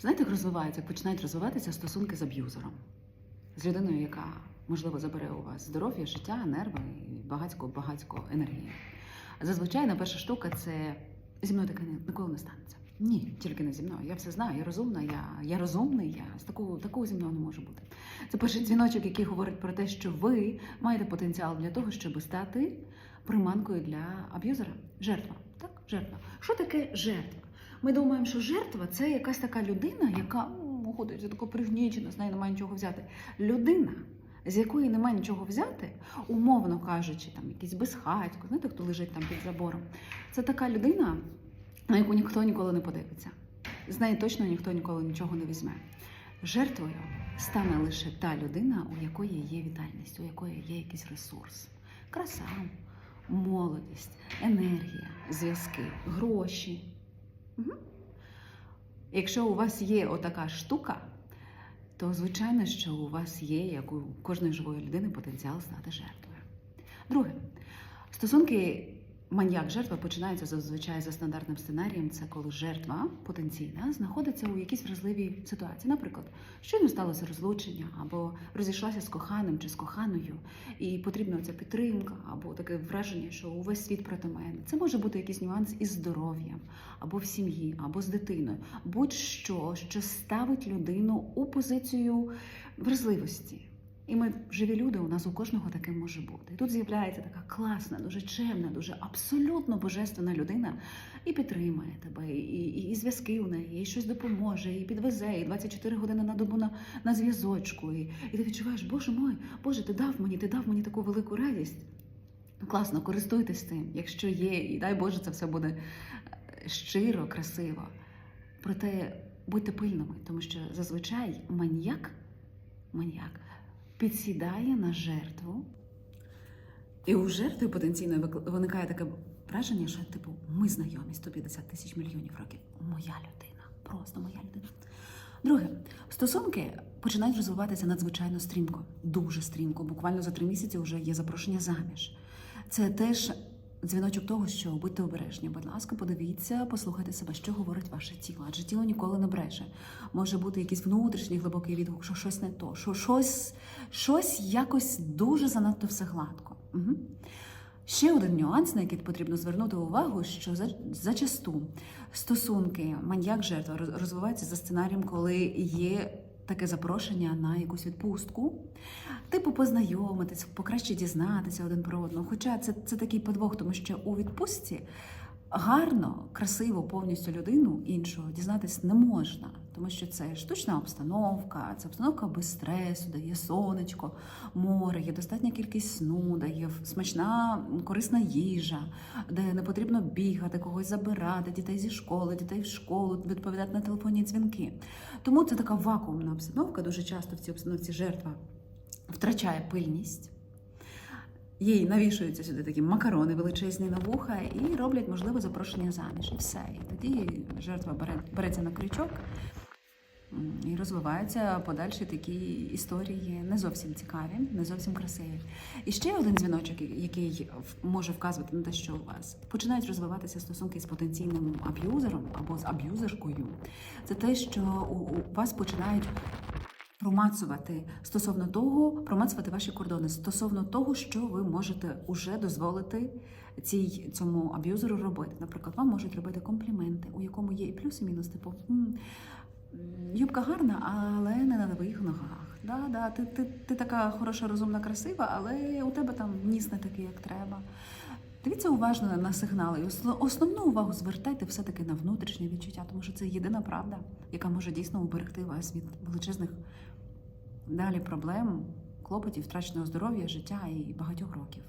Знаєте, як розвиваються, як починають розвиватися стосунки з аб'юзером, з людиною, яка, можливо, забере у вас здоров'я, життя, нерви і багатько-багатько енергії. Зазвичай на перша штука це зі мною таке ніколи не станеться. Ні, тільки не зі мною. Я все знаю, я розумна, я, я розумний, я з такого, такого зі мною не може бути. Це перший дзвіночок, який говорить про те, що ви маєте потенціал для того, щоб стати приманкою для аб'юзера. Жертва. Так, жертва. Що таке жертва? Ми думаємо, що жертва це якась така людина, яка ну, ходить за тако пригнічена, з неї немає нічого взяти. Людина, з якої немає нічого взяти, умовно кажучи, там якийсь безхатько, знаєте, хто лежить там під забором. Це така людина, на яку ніхто ніколи не подивиться. З неї точно ніхто ніколи нічого не візьме. Жертвою стане лише та людина, у якої є вітальність, у якої є якийсь ресурс, краса, молодість, енергія, зв'язки, гроші. Якщо у вас є отака штука, то звичайно, що у вас є, як у кожної живої людини, потенціал стати жертвою. Друге, стосунки маньяк-жертва починаються зазвичай за стандартним сценарієм. Це коли жертва потенційна знаходиться у якійсь вразливій ситуації. Наприклад, щойно сталося розлучення, або розійшлася з коханим чи з коханою, і потрібна ця підтримка, або таке враження, що увесь світ проти мене. Це може бути якийсь нюанс із здоров'ям, або в сім'ї, або з дитиною, будь-що, що ставить людину у позицію вразливості. І ми живі люди, у нас у кожного таке може бути. І тут з'являється така класна, дуже чемна, дуже абсолютно божественна людина і підтримує тебе, і, і, і зв'язки у неї, і щось допоможе, і підвезе, і 24 години на добу на, на зв'язочку. І, і ти відчуваєш, Боже мой, Боже, ти дав мені, ти дав мені таку велику радість. Класно, користуйтесь цим, якщо є, і дай Боже, це все буде е, щиро, красиво. Проте будьте пильними, тому що зазвичай маньяк, маньяк підсідає на жертву, і у жертви потенційно виникає таке враження, що типу ми знайомі 150 тисяч мільйонів років. Моя людина, просто моя людина. Друге, стосунки починають розвиватися надзвичайно стрімко, дуже стрімко. Буквально за три місяці вже є запрошення заміж. Це теж дзвіночок того, що будьте обережні. Будь ласка, подивіться, послухайте себе, що говорить ваше тіло. Адже тіло ніколи не бреше. Може бути якийсь внутрішній глибокий відгук, що щось не то, що щось, щось якось дуже занадто все гладко. Угу. Ще один нюанс, на який потрібно звернути увагу, що за- зачасту стосунки маньяк-жертва розвиваються за сценарієм, коли є таке запрошення на якусь відпустку, типу познайомитись, покраще дізнатися один про одного. Хоча це, це такий подвох, тому що у відпустці гарно, красиво, повністю людину іншого дізнатись не можна, тому що це штучна обстановка, це обстановка без стресу, де є сонечко, море, є достатня кількість сну, де є смачна корисна їжа, де не потрібно бігати, когось забирати, дітей зі школи, дітей в школу, відповідати на телефонні дзвінки. Тому це така вакуумна обстановка. Дуже часто в цій обстановці жертва втрачає пильність. Їй навішуються сюди такі макарони величезні на вуха і роблять, можливо, запрошення заміж. І все. І тоді жертва бере, береться на крючок і розвиваються подальші такі історії не зовсім цікаві, не зовсім красиві. І ще один дзвіночок, який може вказувати на те, що у вас починають розвиватися стосунки з потенційним аб'юзером або з аб'юзеркою. Це те, що у вас починають промацувати стосовно того, промацувати ваші кордони стосовно того, що ви можете уже дозволити цій цьому аб'юзеру робити. Наприклад, вам можуть робити компліменти, у якому є і плюс, і мінус, типу. «М, м, Юбка гарна, але не на твоїх ногах. Да, да, ти, ти, ти така хороша, розумна, красива, але у тебе там ніс не такий, як треба. Дивіться уважно на сигнали. Основну увагу звертайте все-таки на внутрішнє відчуття, тому що це єдина правда, яка може дійсно уберегти вас від величезних далі проблем, клопотів, втраченого здоров'я, життя і багатьох років.